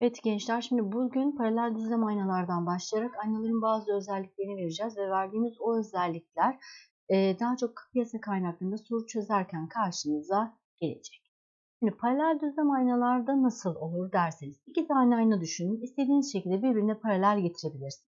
Evet gençler şimdi bugün paralel düzlem aynalardan başlayarak aynaların bazı özelliklerini vereceğiz ve verdiğimiz o özellikler e, daha çok piyasa kaynaklarında soru çözerken karşınıza gelecek. Şimdi paralel düzlem aynalarda nasıl olur derseniz iki tane ayna düşünün. İstediğiniz şekilde birbirine paralel getirebilirsiniz.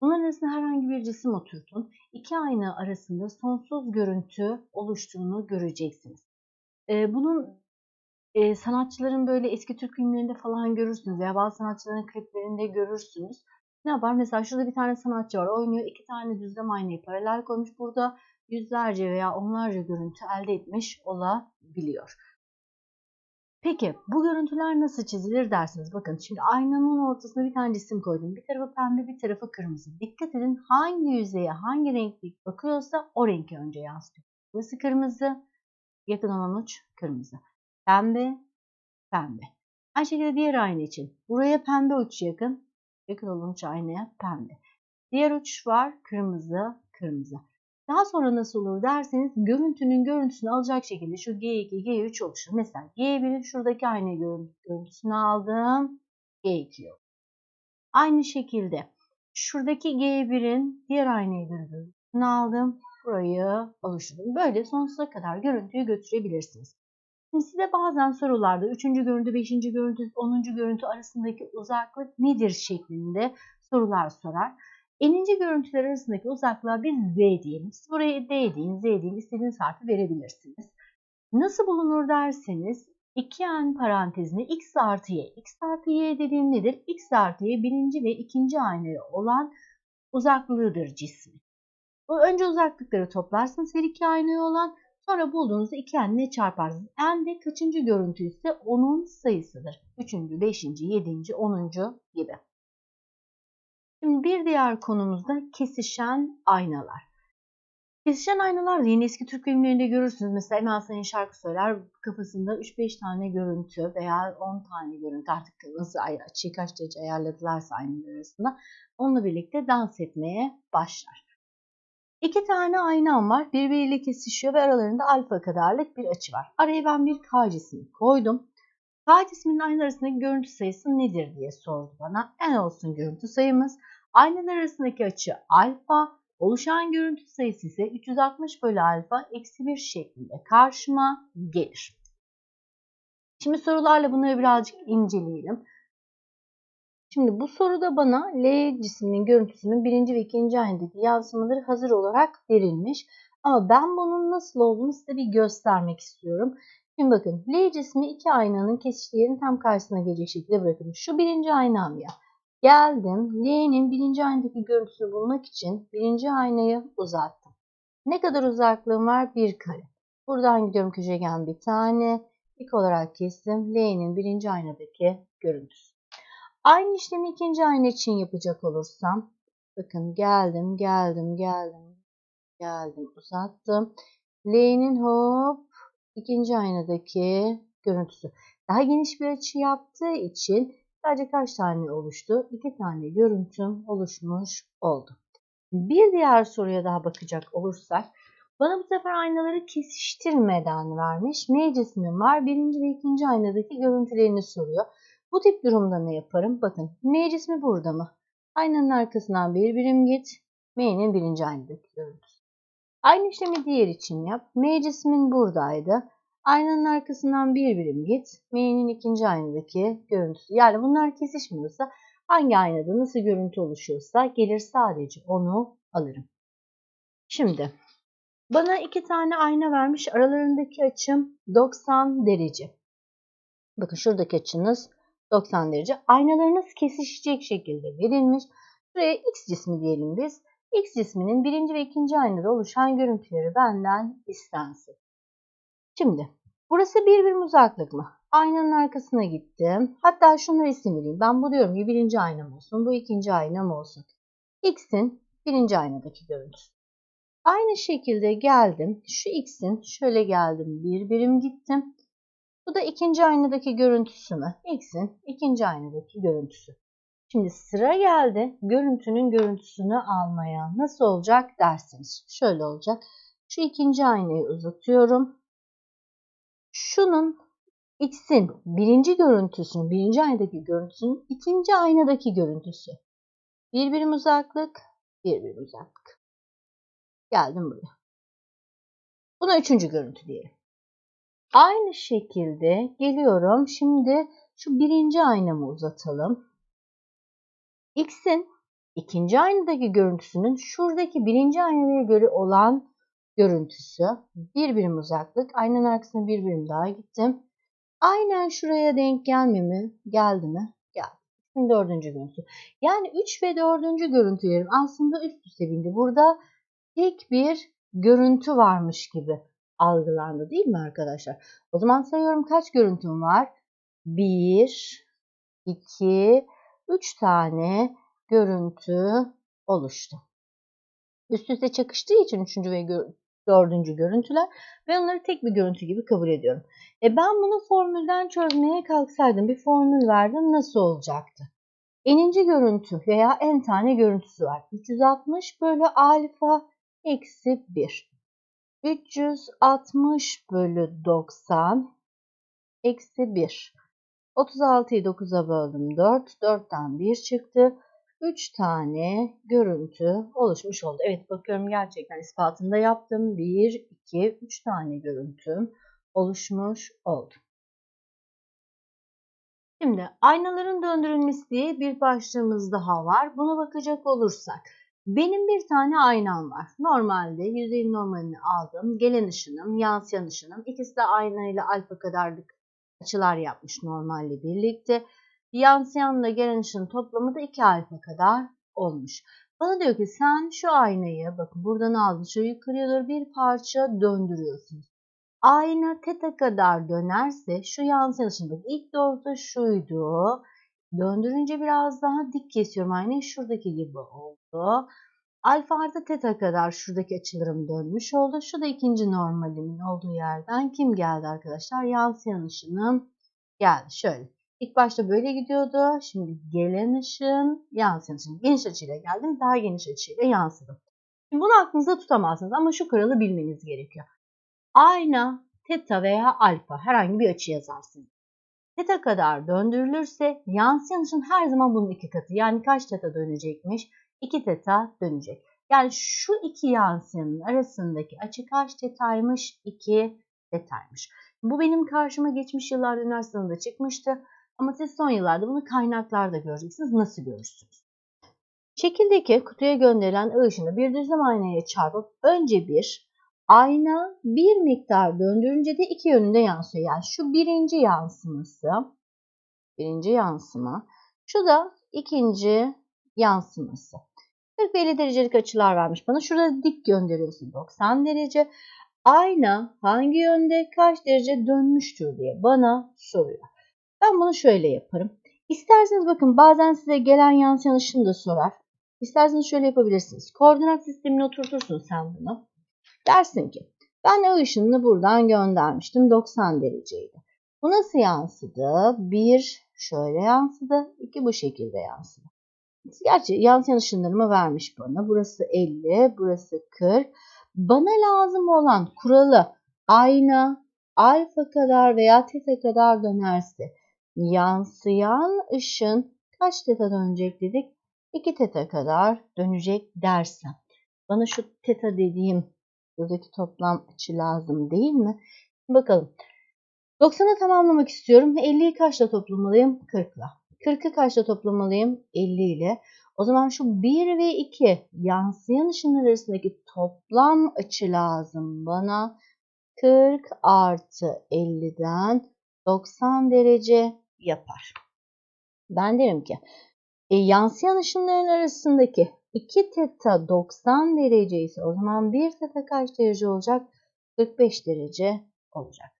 Bunların arasına herhangi bir cisim oturtun. İki ayna arasında sonsuz görüntü oluştuğunu göreceksiniz. E, bunun e, sanatçıların böyle eski Türk filmlerinde falan görürsünüz veya bazı sanatçıların kliplerinde görürsünüz. Ne yapar? Mesela şurada bir tane sanatçı var oynuyor. iki tane düzlem aynayı paralel koymuş. Burada yüzlerce veya onlarca görüntü elde etmiş olabiliyor. Peki bu görüntüler nasıl çizilir dersiniz? Bakın şimdi aynanın ortasına bir tane cisim koydum. Bir tarafı pembe bir tarafı kırmızı. Dikkat edin hangi yüzeye hangi renklik bakıyorsa o renki önce yansıtıyor. Burası kırmızı, yakın olan uç kırmızı. Pembe, pembe. Aynı şekilde diğer ayna için. Buraya pembe uç yakın. Yakın olan uç aynaya pembe. Diğer uç var kırmızı, kırmızı. Daha sonra nasıl olur derseniz görüntünün görüntüsünü alacak şekilde şu G2, G3 oluşur. Mesela G1'in şuradaki aynı görüntüsünü aldım. G2 yok. Aynı şekilde şuradaki G1'in diğer aynayı görüntüsünü aldım. Burayı oluşturdum. Böyle sonsuza kadar görüntüyü götürebilirsiniz. Şimdi size bazen sorularda 3. görüntü, 5. görüntü, 10. görüntü arasındaki uzaklık nedir şeklinde sorular sorar. Eninci görüntüler arasındaki uzaklığa biz Z diyelim. Siz buraya D deyin, Z deyin, istediğiniz harfi verebilirsiniz. Nasıl bulunur derseniz 2n parantezine x artı y. x artı y dediğim nedir? x artı y birinci ve ikinci aynaya olan uzaklığıdır cismi. Önce uzaklıkları toplarsınız her iki aynaya olan Sonra bulduğunuzda iki n'le çarparsınız. n de kaçıncı görüntü ise onun sayısıdır. Üçüncü, beşinci, yedinci, onuncu gibi. Şimdi bir diğer konumuzda kesişen aynalar. Kesişen aynalar da yine eski Türk filmlerinde görürsünüz. Mesela Emel Sayın şarkı söyler kafasında 3-5 tane görüntü veya 10 tane görüntü artık nasıl açıyı kaç derece ayarladılarsa aynalar arasında onunla birlikte dans etmeye başlar. İki tane aynam var. Birbiriyle kesişiyor ve aralarında alfa kadarlık bir açı var. Araya ben bir K cismi koydum. K cisminin ayna arasındaki görüntü sayısı nedir diye sordu bana. En olsun görüntü sayımız. Aynalar arasındaki açı alfa. Oluşan görüntü sayısı ise 360 bölü alfa eksi 1 şeklinde karşıma gelir. Şimdi sorularla bunları birazcık inceleyelim. Şimdi bu soruda bana L cisminin görüntüsünün birinci ve ikinci aynadaki yansımaları hazır olarak verilmiş. Ama ben bunun nasıl olduğunu size bir göstermek istiyorum. Şimdi bakın L cismi iki aynanın kesiştiği tam karşısına gelecek şekilde bırakılmış. Şu birinci aynam ya. Geldim L'nin birinci aynadaki görüntüsünü bulmak için birinci aynayı uzattım. Ne kadar uzaklığım var? Bir kare. Buradan gidiyorum köşegen bir tane. İlk olarak kestim. L'nin birinci aynadaki görüntüsü. Aynı işlemi ikinci ayna için yapacak olursam bakın geldim geldim geldim geldim uzattım. L'nin hop ikinci aynadaki görüntüsü. Daha geniş bir açı yaptığı için sadece kaç tane oluştu? İki tane görüntüm oluşmuş oldu. Bir diğer soruya daha bakacak olursak bana bu sefer aynaları kesiştirmeden vermiş. M cismim var. Birinci ve ikinci aynadaki görüntülerini soruyor. Bu tip durumda ne yaparım? Bakın M cismi burada mı? Aynanın arkasından bir birim git. M'nin birinci aynadaki görüntüsü. Aynı işlemi diğer için yap. M buradaydı. Aynanın arkasından bir birim git. M'nin ikinci aynadaki görüntüsü. Yani bunlar kesişmiyorsa hangi aynada nasıl görüntü oluşuyorsa gelir sadece onu alırım. Şimdi bana iki tane ayna vermiş. Aralarındaki açım 90 derece. Bakın şuradaki açınız 90 derece. Aynalarınız kesişecek şekilde verilmiş. Buraya X cismi diyelim biz. X cisminin birinci ve ikinci aynada oluşan görüntüleri benden istensin. Şimdi burası bir uzaklık mı? Aynanın arkasına gittim. Hatta şunları isim vereyim. Ben bu diyorum ki birinci aynam olsun. Bu ikinci aynam olsun. X'in birinci aynadaki görüntüsü. Aynı şekilde geldim. Şu X'in şöyle geldim. Bir birim gittim. Bu da ikinci aynadaki görüntüsü mü? X'in ikinci aynadaki görüntüsü. Şimdi sıra geldi görüntünün görüntüsünü almaya. Nasıl olacak derseniz. Şöyle olacak. Şu ikinci aynayı uzatıyorum. Şunun X'in birinci görüntüsünün, birinci aynadaki görüntüsünün ikinci aynadaki görüntüsü. Bir birim uzaklık, bir birim uzaklık. Geldim buraya. Buna üçüncü görüntü diyelim. Aynı şekilde geliyorum. Şimdi şu birinci aynamı uzatalım. X'in ikinci aynadaki görüntüsünün şuradaki birinci aynaya göre olan görüntüsü. Bir birim uzaklık. Aynanın arkasına bir birim daha gittim. Aynen şuraya denk gelme mi? Geldi mi? Geldi. Şimdi dördüncü görüntü. Yani üç ve dördüncü görüntülerim aslında üst üste bindi. Burada tek bir görüntü varmış gibi algılandı değil mi arkadaşlar? O zaman sayıyorum kaç görüntüm var? 1, 2, 3 tane görüntü oluştu. Üst üste çakıştığı için üçüncü ve dördüncü görüntüler ve onları tek bir görüntü gibi kabul ediyorum. E ben bunu formülden çözmeye kalksaydım bir formül verdim nasıl olacaktı? Eninci görüntü veya en tane görüntüsü var. 360 bölü alfa eksi 1. 360 bölü 90 eksi 1. 36'yı 9'a böldüm 4. 4'ten 1 çıktı. 3 tane görüntü oluşmuş oldu. Evet bakıyorum gerçekten ispatında yaptım. 1, 2, 3 tane görüntüm oluşmuş oldu. Şimdi aynaların döndürülmesi diye bir başlığımız daha var. Buna bakacak olursak benim bir tane aynam var. Normalde yüzeyin normalini aldım. Gelen ışınım, yansıyan ışınım. İkisi de aynayla alfa kadarlık açılar yapmış normalle birlikte. Yansıyanla gelen ışığın toplamı da 2 alfa kadar olmuş. Bana diyor ki sen şu aynayı bakın buradan aldın şu yukarıya bir parça döndürüyorsunuz. Ayna teta kadar dönerse şu yansıyan ışın ilk doğrultu şuydu. Döndürünce biraz daha dik kesiyorum aynayı şuradaki gibi oldu. Alfa artı teta kadar şuradaki açılarım dönmüş oldu. Şu da ikinci normalimin olduğu yerden kim geldi arkadaşlar? Yansıyan ışınım geldi. Şöyle. İlk başta böyle gidiyordu. Şimdi gelen ışın yansıyan ışın. Geniş açıyla geldim. Daha geniş açıyla yansıdım. Şimdi bunu aklınızda tutamazsınız ama şu kuralı bilmeniz gerekiyor. Ayna, teta veya alfa herhangi bir açı yazarsınız. Teta kadar döndürülürse yansıyan ışın her zaman bunun iki katı. Yani kaç teta dönecekmiş? 2 teta dönecek. Yani şu iki yansıyanın arasındaki açı kaç tetaymış? 2 tetaymış. Bu benim karşıma geçmiş yıllarda üniversitede çıkmıştı. Ama siz son yıllarda bunu kaynaklarda göreceksiniz. Nasıl görürsünüz? Şekildeki kutuya gönderilen ışını bir düzlem aynaya çarpıp önce bir, ayna bir miktar döndürünce de iki yönünde yansıyor. Yani şu birinci yansıması, birinci yansıma, şu da ikinci yansıması. 40 ve 50 derecelik açılar vermiş bana. Şurada dik gönderiyorsun 90 derece. Ayna hangi yönde kaç derece dönmüştür diye bana soruyor. Ben bunu şöyle yaparım. İsterseniz bakın bazen size gelen yansıyan ışını da sorar. İsterseniz şöyle yapabilirsiniz. Koordinat sistemini oturtursun sen bunu. Dersin ki ben o ışınını buradan göndermiştim 90 dereceydi. Bu nasıl yansıdı? Bir şöyle yansıdı, iki bu şekilde yansıdı. Gerçi yansıyan ışınlarımı vermiş bana. Burası 50, burası 40. Bana lazım olan kuralı ayna alfa kadar veya teta kadar dönerse yansıyan ışın kaç teta dönecek dedik? 2 teta kadar dönecek dersem. Bana şu teta dediğim buradaki toplam açı lazım değil mi? Bakalım. 90'ı tamamlamak istiyorum. 50'yi kaçla toplamalıyım? 40'la. 40'ı kaçla toplamalıyım? 50 ile. O zaman şu 1 ve 2 yansıyan ışınlar arasındaki toplam açı lazım bana. 40 artı 50'den 90 derece yapar. Ben derim ki e, yansıyan ışınların arasındaki 2 teta 90 derece ise o zaman 1 teta kaç derece olacak? 45 derece olacak.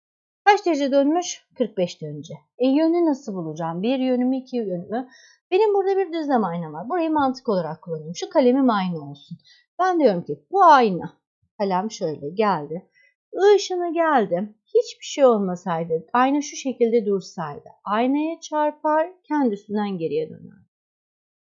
Kaç derece dönmüş? 45 derece. E yönü nasıl bulacağım? Bir yönümü, iki yönümü. Benim burada bir düzlem ayna var. Burayı mantık olarak kullanıyorum. Şu kalemim aynı olsun. Ben diyorum ki bu ayna. Kalem şöyle geldi. Işını geldi. Hiçbir şey olmasaydı, ayna şu şekilde dursaydı, aynaya çarpar, kendisinden geriye döner.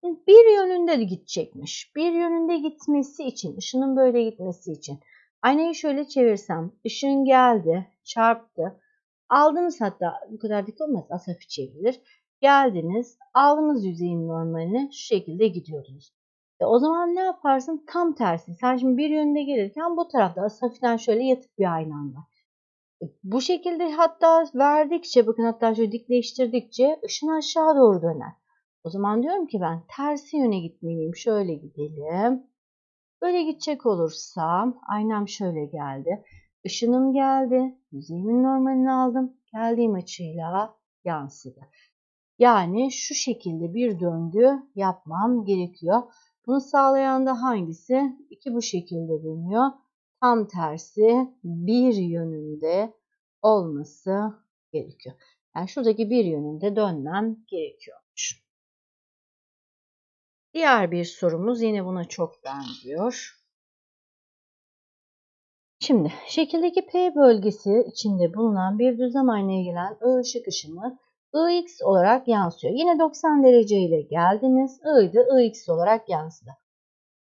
Bir yönünde de gidecekmiş. Bir yönünde gitmesi için, ışının böyle gitmesi için. Aynayı şöyle çevirsem, ışın geldi, çarptı. Aldınız hatta bu kadar dik olmaz asafi çevrilir. Geldiniz aldınız yüzeyin normalini şu şekilde gidiyordunuz. E o zaman ne yaparsın? Tam tersi. Sen şimdi bir yönde gelirken bu tarafta asafiden şöyle yatık bir aynan var. E, bu şekilde hatta verdikçe bakın hatta şöyle dikleştirdikçe ışın aşağı doğru döner. O zaman diyorum ki ben tersi yöne gitmeliyim. Şöyle gidelim. Böyle gidecek olursam aynam şöyle geldi. Işınım geldi. Yüzeyimin normalini aldım. Geldiğim açıyla yansıdı. Yani şu şekilde bir döngü yapmam gerekiyor. Bunu sağlayan da hangisi? İki bu şekilde dönüyor. Tam tersi bir yönünde olması gerekiyor. Yani şuradaki bir yönünde dönmem gerekiyormuş. Diğer bir sorumuz yine buna çok benziyor. Şimdi şekildeki P bölgesi içinde bulunan bir düzlem aynaya gelen I ışık ışını Ix olarak yansıyor. Yine 90 derece ile geldiniz. I de Ix olarak yansıdı.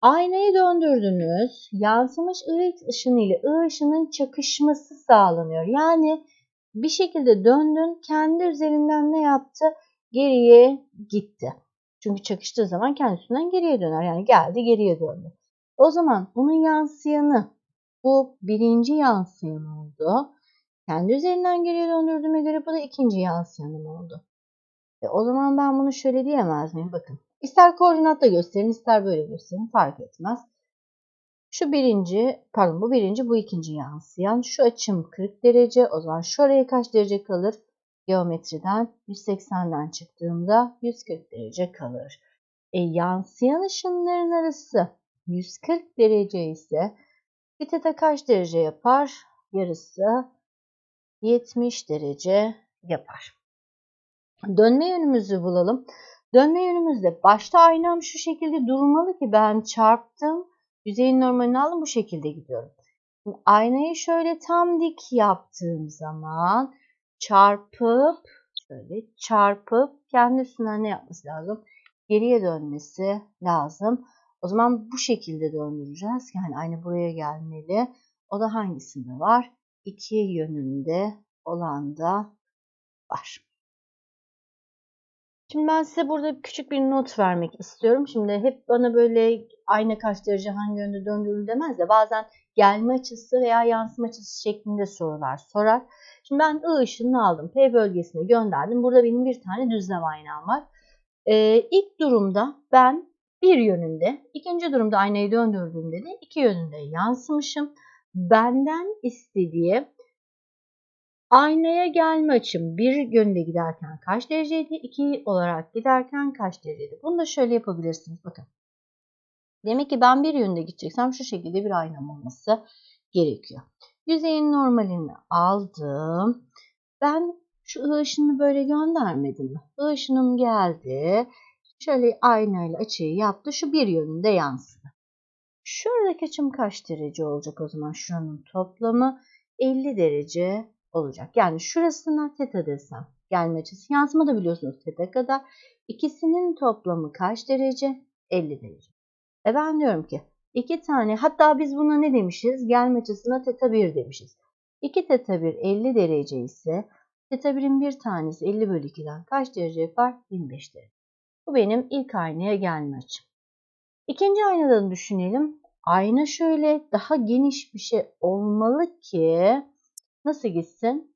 Aynayı döndürdünüz. Yansımış Ix ışını ile I ışının çakışması sağlanıyor. Yani bir şekilde döndün. Kendi üzerinden ne yaptı? Geriye gitti. Çünkü çakıştığı zaman kendisinden geriye döner. Yani geldi geriye döndü. O zaman bunun yansıyanı bu birinci yansıyan oldu. Kendi üzerinden geriye döndürdüğüme göre bu da ikinci yansıyanım oldu. E, o zaman ben bunu şöyle diyemez miyim? Bakın. İster koordinatla gösterin, ister böyle gösterin. Fark etmez. Şu birinci, pardon bu birinci, bu ikinci yansıyan. Şu açım 40 derece. O zaman şuraya kaç derece kalır? Geometriden 180'den çıktığımda 140 derece kalır. E, yansıyan ışınların arası 140 derece ise bir teta kaç derece yapar? Yarısı 70 derece yapar. Dönme yönümüzü bulalım. Dönme yönümüzde başta aynam şu şekilde durmalı ki ben çarptım. Yüzeyin normalini aldım bu şekilde gidiyorum. Şimdi aynayı şöyle tam dik yaptığım zaman çarpıp şöyle çarpıp kendi üstünden ne yapması lazım? Geriye dönmesi lazım. O zaman bu şekilde döndüreceğiz. Yani aynı buraya gelmeli. O da hangisinde var? İki yönünde olan da var. Şimdi ben size burada küçük bir not vermek istiyorum. Şimdi hep bana böyle ayna kaç derece hangi yönde döndürülür demez de bazen gelme açısı veya yansıma açısı şeklinde sorular sorar. Şimdi ben I ışını aldım. P bölgesine gönderdim. Burada benim bir tane düzlem aynam var. Ee, ilk durumda ben bir yönünde, ikinci durumda aynayı döndürdüğümde de iki yönünde yansımışım. Benden istediği aynaya gelme açım bir yönde giderken kaç dereceydi? 2 olarak giderken kaç dereceydi? Bunu da şöyle yapabilirsiniz. Bakın. Demek ki ben bir yönde gideceksem şu şekilde bir aynam olması gerekiyor. Yüzeyin normalini aldım. Ben şu ışını böyle göndermedim? Işınım geldi. Şöyle aynayla açıyı yaptı. Şu bir yönünde yansıdı. Şuradaki açım kaç derece olacak o zaman? Şuranın toplamı 50 derece olacak. Yani şurasına teta desem gelme açısı yansıma da biliyorsunuz teta kadar. İkisinin toplamı kaç derece? 50 derece. E ben diyorum ki iki tane hatta biz buna ne demişiz? Gelme açısına teta 1 demişiz. 2 teta 1 50 derece ise teta 1'in bir tanesi 50 bölü 2'den kaç derece yapar? 25 derece. Bu benim ilk aynaya gelme açım. İkinci aynadan düşünelim. Ayna şöyle daha geniş bir şey olmalı ki nasıl gitsin?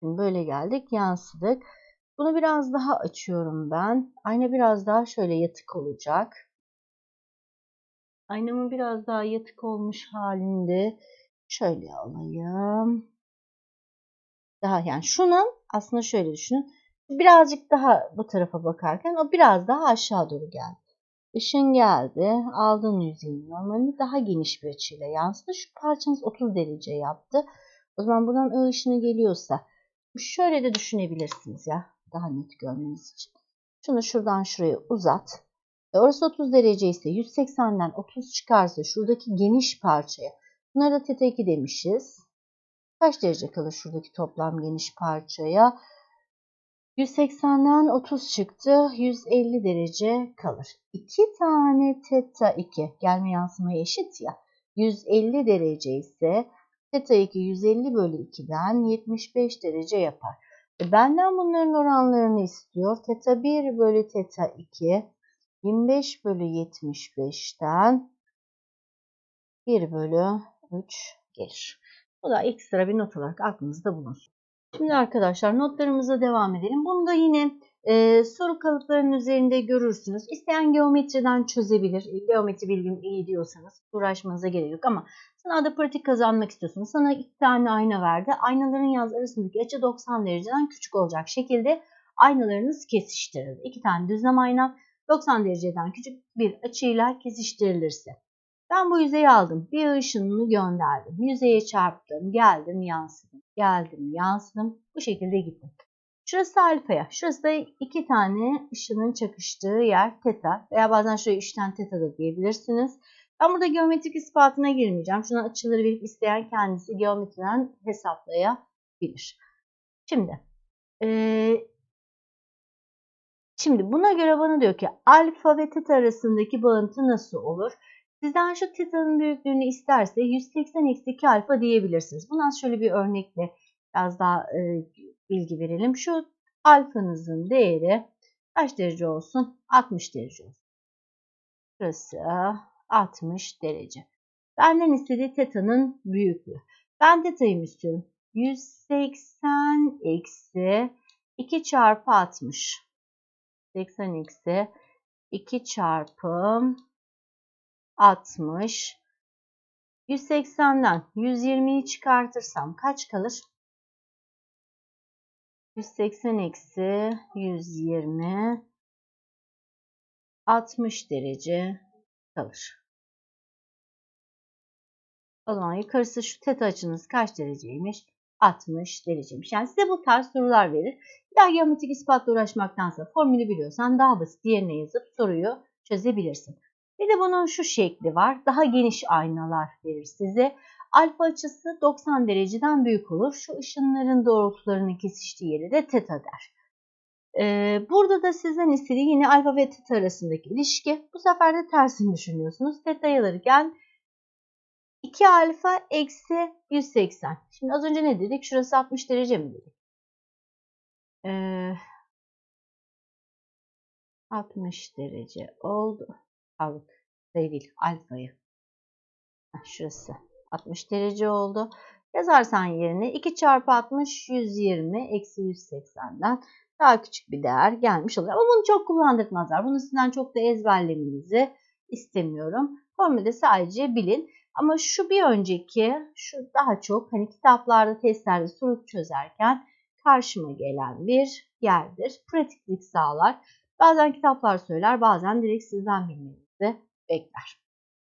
Şimdi böyle geldik yansıdık. Bunu biraz daha açıyorum ben. Ayna biraz daha şöyle yatık olacak. Aynamın biraz daha yatık olmuş halinde şöyle alayım. Daha yani şunun aslında şöyle düşünün birazcık daha bu tarafa bakarken o biraz daha aşağı doğru geldi. Işın geldi. Aldığın yüzeyin normalini daha geniş bir açıyla yansıdı. Şu parçanız 30 derece yaptı. O zaman buradan ı ışını geliyorsa şöyle de düşünebilirsiniz ya. Daha net görmeniz için. Şunu şuradan şuraya uzat. E orası 30 derece ise 180'den 30 çıkarsa şuradaki geniş parçaya. Bunlara da teta 2 demişiz. Kaç derece kalır şuradaki toplam geniş parçaya? 180'den 30 çıktı. 150 derece kalır. 2 tane teta 2 gelme yansımaya eşit ya. 150 derece ise Teta 2 150 bölü 2'den 75 derece yapar. E benden bunların oranlarını istiyor. Teta 1 bölü teta 2 25 bölü 75'ten 1 bölü 3 gelir. Bu da ekstra bir not olarak aklınızda bulunsun. Şimdi arkadaşlar notlarımıza devam edelim. Bunu da yine e, soru kalıplarının üzerinde görürsünüz. İsteyen geometriden çözebilir. Geometri bilgim iyi diyorsanız uğraşmanıza gerek yok ama sınavda pratik kazanmak istiyorsunuz. Sana iki tane ayna verdi. Aynaların yaz arasındaki açı 90 dereceden küçük olacak şekilde aynalarınız kesiştirildi. İki tane düzlem ayna 90 dereceden küçük bir açıyla kesiştirilirse. Ben bu yüzeyi aldım. Bir ışınını gönderdim. Yüzeye çarptım. Geldim yansıdım. Geldim yansıdım. Bu şekilde gittim. Şurası alfaya. Şurası da iki tane ışının çakıştığı yer teta. Veya bazen şöyle üçten teta da diyebilirsiniz. Ben burada geometrik ispatına girmeyeceğim. Şuna açıları verip isteyen kendisi geometriden hesaplayabilir. Şimdi ee, Şimdi buna göre bana diyor ki alfa ve teta arasındaki bağıntı nasıl olur? Sizden şu teta'nın büyüklüğünü isterse 180 eksi 2 alfa diyebilirsiniz. Bundan şöyle bir örnekle biraz daha e, bilgi verelim. Şu alfanızın değeri kaç derece olsun? 60 derece olsun. Burası 60 derece. Benden istediği teta'nın büyüklüğü. Ben teta'yı istiyorum? 180 eksi 2 çarpı 60. 80 eksi 2 çarpı 60. 180'den 120'yi çıkartırsam kaç kalır? 180 eksi 120 60 derece kalır. O zaman yukarısı şu teta açınız kaç dereceymiş? 60 dereceymiş. Yani size bu tarz sorular verir. Daha geometrik ispatla uğraşmaktansa formülü biliyorsan daha basit yerine yazıp soruyu çözebilirsin. Bir de bunun şu şekli var. Daha geniş aynalar verir size. Alfa açısı 90 dereceden büyük olur. Şu ışınların doğrultularının kesiştiği yeri de teta der. Ee, burada da sizden istediği yine alfa ve teta arasındaki ilişki. Bu sefer de tersini düşünüyorsunuz. Teta'yı alırken 2 alfa eksi 180. Şimdi az önce ne dedik? Şurası 60 derece mi dedik? Ee, 60 derece oldu. Aldık. Sayı değil, alfayı. Şurası 60 derece oldu. Yazarsan yerine 2 çarpı 60 120 eksi 180'den daha küçük bir değer gelmiş oluyor. Ama bunu çok kullandırtmazlar. Bunu sizden çok da ezberlemenizi istemiyorum. Formülde sadece bilin. Ama şu bir önceki, şu daha çok hani kitaplarda, testlerde soru çözerken karşıma gelen bir yerdir. Pratiklik sağlar. Bazen kitaplar söyler, bazen direkt sizden bilmenizi bekler.